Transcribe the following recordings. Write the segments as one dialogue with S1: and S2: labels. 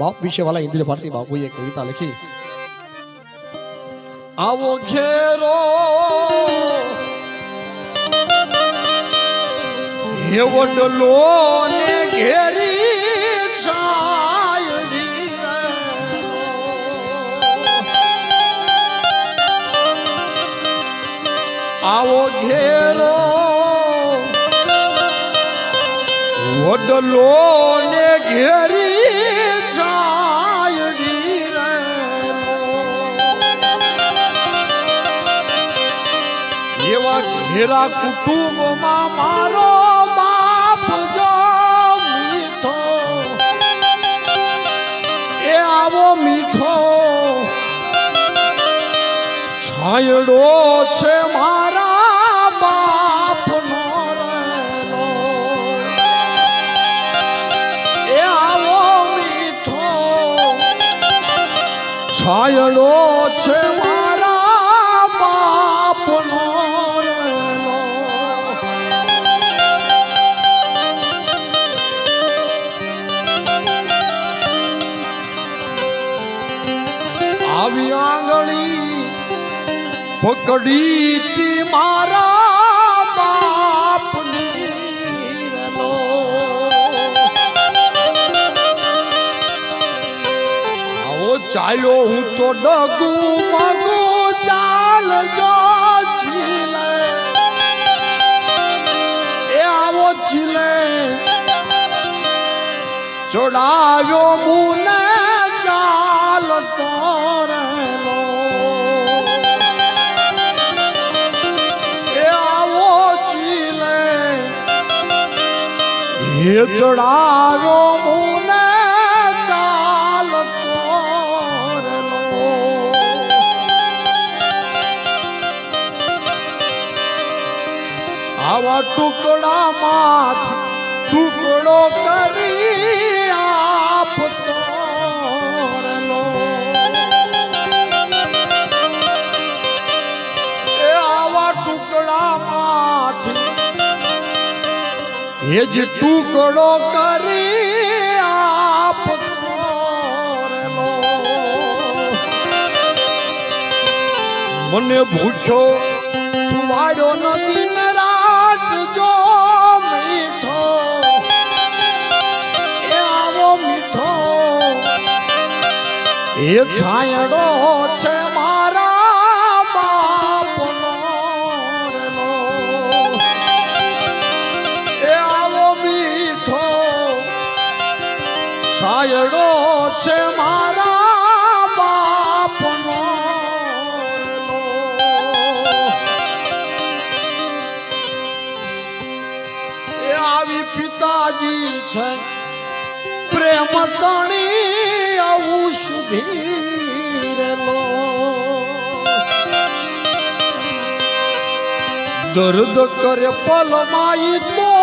S1: બાપ વિશે વાલા ઇન્દ્રિય ભારતી બાપુએ કવિતા લખી આવો ઘેરો હે વડલો ને ઘેરી છાયડી. આવો ઘેરો વડલો ને ઘેરી ઘેરા કુટુંબમાં મારો બાપ જો મીઠો. એ આવો મીઠો. છાયડો છે મારા બાપ નો એ આવો મીઠો. છાયડો છે મારા આવી આંગળી પકડી તી મારા બાપની આવો ચાલ્યો હું તો ડગુ મગુ ચાલ જો ચીલે એ આવો છીલે ચોડાવ્યો મુને ચાલ. તો રહેલો એ આવો ચીલે. એ ચડાવ્યો મુને ચાલતો રેલો આવા ટુકડામાંથી ટુકડો કરી એ જ ટુકડો કરી રેલો મને ભૂખ્યો સુવાડ્યો ન દિન રાત જો મીઠો. એ આવો મીઠો. એ છાયડો છે મારા છાયડો છે મારા બાપનો. એ આવી પિતાજી છે. પ્રેમ તણી આવું સુધી રેલો દર્દ કરે પલમાઈ તો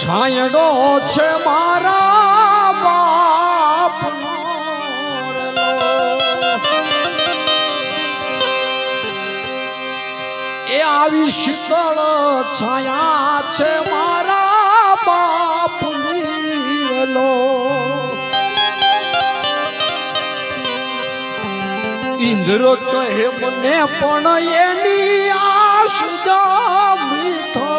S1: છાયડો છે મારા બાપ એ આવી શીતળ છાયા છે મારા ઇન્દ્ર કહે, મને પણ એની આશ મીઠો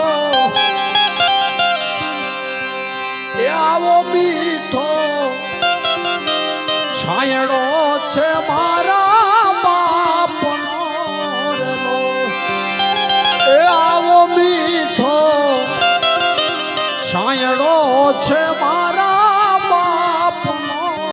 S1: એ આવો મીઠો છાયડો છે મારા બાપનો. એ આવો મીઠો છાયડો છે મારા